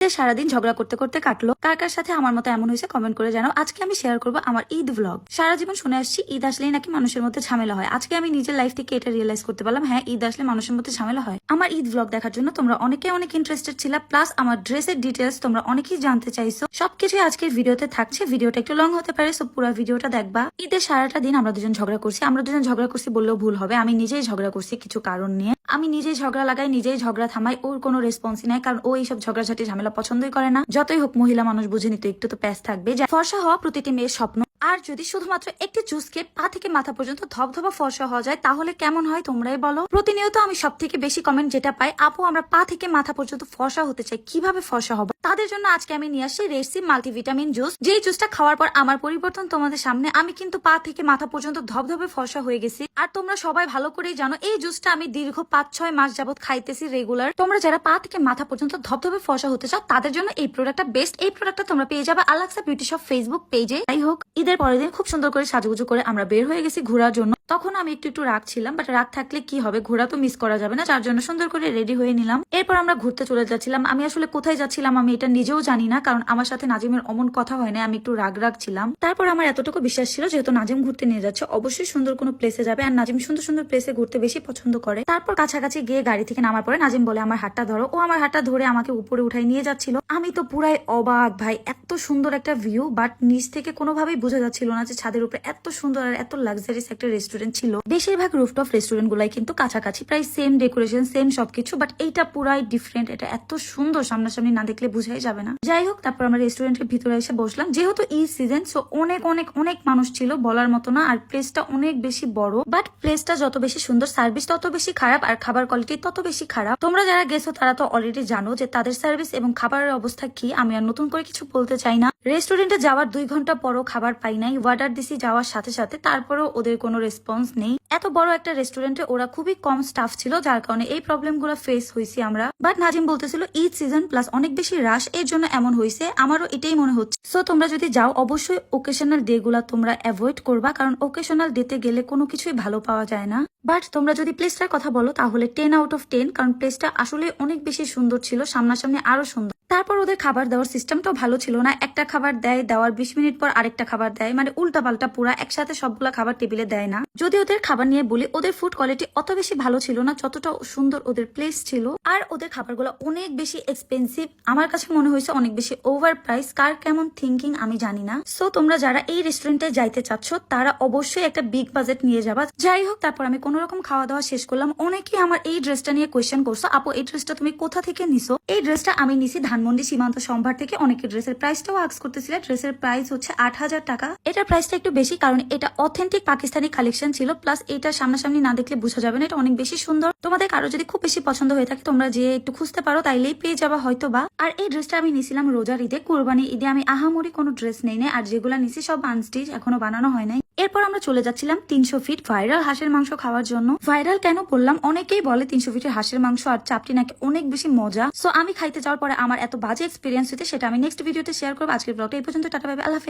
সারাদিন ঝগড়া করতে করতে কাটলো, কার কার সাথে আমার মতো এমন হয়েছে কমেন্ট করে জানাও। আজকে আমি শেয়ার করব আমার ঈদ ব্লগ সারা জীবন শুনে আসছি, ঈদ আসলেই নাকি মানুষের মধ্যে ঝামেলা হয়। আজকে আমি নিজের লাইফ থেকে এটা রিয়েলাইজ করতে পারলাম হ্যাঁ ঈদ আসলে মানুষের মধ্যে ঝামেলা হয়। আমার ঈদ ব্লগ দেখার জন্য তোমরা অনেকে অনেক ইন্টারেস্টেড ছিল প্লাস আমার ড্রেসের ডিটেলস তোমরা অনেকেই জানতে চাইছো। সবকিছুই আজকের ভিডিওতে থাকছে ভিডিওটা একটু লং হতে পারে সো পুরো ভিডিওটা দেখবা। ঈদের সারাটা দিন আমরা দুজন ঝগড়া করছি, আমরা দুজন ঝগড়া করছি বললেও ভুল হবে, আমি নিজেই ঝগড়া করছি কিছু কারণ নিয়ে। আমি নিজেই ঝগড়া লাগাই, নিজেই ঝগড়া থামাই, ওর কোনো রেসপন্সই নাই, কারণ ও এইসব ঝগড়াঝাটি, ঝামেলা পছন্দই করে না। যতই হোক মহিলা মানুষ বুঝে নিত একটু তো প্যাস থাকবে যা ফর্সা হওয়া প্রতিটি মেয়ের স্বপ্ন আর যদি শুধুমাত্র একটি জুসকে পা থেকে মাথা পর্যন্ত ধবধবা ফর্সা হওয়া যায়, তাহলে কেমন হয় তোমরাই বলো? প্রতিনিয়ত আমি সব থেকে বেশি কমেন্ট যেটা পাই, আপু, আমরা পা থেকে মাথা পর্যন্ত ফর্সা হতে চাই, কীভাবে ফর্সা হব? তাদের জন্য আজকে আমি নিয়ে আসছি রেসি মাল্টিভিটামিন জুস যেই জুসটা খাওয়ার পর আমার পরিবর্তন তোমাদের সামনে, আমি কিন্তু পা থেকে মাথা পর্যন্ত ধবধবে ফর্সা হয়ে গেছি। আর তোমরা সবাই ভালো করেই জানো, এই জুসটা আমি দীর্ঘ পাঁচ ছয় মাস যাবত খাইতেছি রেগুলার তোমরা যারা পা থেকে মাথা পর্যন্ত ধবধবে ফর্সা হতে চাও, তাদের জন্য এই প্রোডাক্টটা বেস্ট এই প্রোডাক্টটা তোমরা পেয়ে যাবে আলাক্সা বিউটি শপ ফেসবুক পেজে যাই হোক, ঈদের পরের দিন খুব সুন্দর করে সাজুগুজু করে আমরা বের হয়ে গেছি ঘোরার জন্য। তখন আমি একটু একটু রাগ ছিলাম বাট রাগ থাকলে কি হবে? ঘোরা তো মিস করা যাবে না, যার জন্য সুন্দর করে রেডি হয়ে নিলাম। এরপর আমরা ঘুরতে চলে যাচ্ছিলাম। আমি আসলে কোথায় যাচ্ছিলাম আমি এটা নিজেও জানি না, কারণ আমার সাথে নাজিমের অমন কথা হয় না আমি একটু রাগ রাগ ছিলাম। তারপর আমার এতটুকু বিশ্বাস ছিল, যেহেতু নাজিম ঘুরতে নিয়ে যাচ্ছে, অবশ্যই সুন্দর কোনো প্লেসে যাবে, আর নাজিম সুন্দর সুন্দর প্লেসে ঘুরতে বেশি পছন্দ করে। তারপর কাছাকাছি গিয়ে গাড়ি থেকে নামার পরে নাজিম বলে, আমার হাতটা ধরো। ও আমার হাতটা ধরে আমাকে উপরে উঠাই নিয়ে যাচ্ছিল। আমি তো পুরাই অবাক, ভাই, এত সুন্দর একটা ভিউ বাট নিচ থেকে কোনোভাবেই বোঝা যাচ্ছিল না যে ছাদের উপরে এত সুন্দর আর এত লাক্সারিস একটা রেস্টুরেন্ট ছিল। বেশিরভাগ রুফটপ রেস্টুরেন্ট গুলাই কিন্তু কাছাকাছি, প্রায় সেম ডেকোরেশন সেম সবকিছু বাট এইটা পুরাই ডিফারেন্ট এটা এত সুন্দর, সামনাসামনি না দেখলে বোঝাই যাবে না। যাই হোক, তারপর আমরা রেস্টুরেন্টের ভিতরে এসে বসলাম। যেহেতু এই সিজন সো অনেক অনেক অনেক মানুষ ছিল, বলার মতো না, আর প্লেসটা অনেক বেশি বড় বাট প্লেসটা যত বেশি সুন্দর সার্ভিস তত বেশি খারাপ, আর খাবার কোয়ালিটি তত বেশি খারাপ। তোমরা যারা গেছো, তারা তো অলরেডি জানো যে তাদের সার্ভিস এবং খাবারের অবস্থা কি, আমি আর নতুন করে কিছু বলতে চাই না। রেস্টুরেন্টে যাওয়ার দুই ঘণ্টা পরও খাবার পাই নাই ওয়ার্ডার দিছি যাওয়ার সাথে সাথে, তারপরেও ওদের কোনো রেসপন্স নেই এত বড় একটা রেস্টুরেন্টে ওরা খুবই কম স্টাফ ছিল, যার কারণে এই প্রবলেমগুলো ফেস হয়েছি আমরা। বাট নাজিম বলতেছিল ঈদ সিজন প্লাস অনেক বেশি রাশ এর জন্য এমন হয়েছে আমারও এটাই মনে হচ্ছে। সো তোমরা যদি যাও, অবশ্যই ওকেশনাল ডে গুলা তোমরা অ্যাভয়েড করবা, কারণ ওকেশনাল ডেতে গেলে কোনো কিছুই ভালো পাওয়া যায় না। বাট তোমরা যদি প্লেসটার কথা বলো, তাহলে টেন আউট অফ টেন কারণ প্লেসটা আসলে অনেক বেশি সুন্দর ছিল, সামনাসামনি আরও সুন্দর। তারপর ওদের খাবার দেওয়ার সিস্টেমটাও ভালো ছিল না। একটা খাবার দেয়, দেওয়ার বিশ মিনিট পর আরেকটা খাবার দেয় মানে উল্টা পাল্টা পুরা একসাথে সবগুলা খাবার টেবিলে দেয় না। যদি ওদের নিয়ে বলি, ওদের ফুড কোয়ালিটি অত বেশি ভালো ছিল না, যতটা সুন্দর ওদের প্লেস ছিল। আর ওদের খাবারগুলো অনেক বেশি এক্সপেন্সিভ আমার কাছে মনে হয়েছে অনেক বেশি ওভার প্রাইস কার কেমন থিঙ্কিং আমি জানি না। সো তোমরা যারা এই রেস্টুরেন্টে যাইতে চাচ্ছ, তারা অবশ্যই একটা বিগ বাজেট নিয়ে যাবা। যাই হোক, তারপর আমি কোনো রকম খাওয়া দাওয়া শেষ করলাম। অনেকেই আমার এই ড্রেসটা নিয়ে কোয়েশ্চেন করছ, আপু, এই ড্রেসটা তুমি কোথা থেকে নিছো? এই ড্রেসটা আমি নিছি ধানমন্ডি সীমান্ত সম্ভার থেকে। অনেকে ড্রেসের প্রাইসটাও আক্স করতেছিল। ড্রেসের প্রাইস হচ্ছে আট হাজার টাকা। এটার প্রাইসটা একটু বেশি, কারণ এটা অথেন্টিক পাকিস্তানি কালেকশন ছিল প্লাস এটা সামনাসামনি না দেখলে বোঝা যাবে না, এটা অনেক বেশি সুন্দর। তোমাদের কারও যদি খুব বেশি পছন্দ হয়ে থাকে, তোমরা যে একটু খুঁজতে পারো, তাইলেই পেয়ে যাবা হয়তো বা আর এই ড্রেসটা আমি নিছিলাম রোজার ঈদে, কোরবানি ঈদে। আমি আহামরি কোনো ড্রেস নেই নাই, আর যেগুলা নিছি সব আনস্টিচ, এখনও বানানো হয় নাই। এরপর আমরা চলে যাচ্ছিলাম তিনশো ফিট ভাইরাল হাঁসের মাংস খাওয়ার জন্য। ভাইরাল কেন বললাম? অনেকেই বলে তিনশো ফিটের হাঁসের মাংস আর চাপটি নাকি অনেক বেশি মজা। সো আমি খাইতে যাওয়ার পরে আমার এত বাজে এক্সপিরিয়েন্স হয়েছে, সেটা আমি নেক্সট ভিডিওতে শেয়ার করব। আজকের ব্লগটা এই পর্যন্ত, টাটা পাবে আল্লাহ।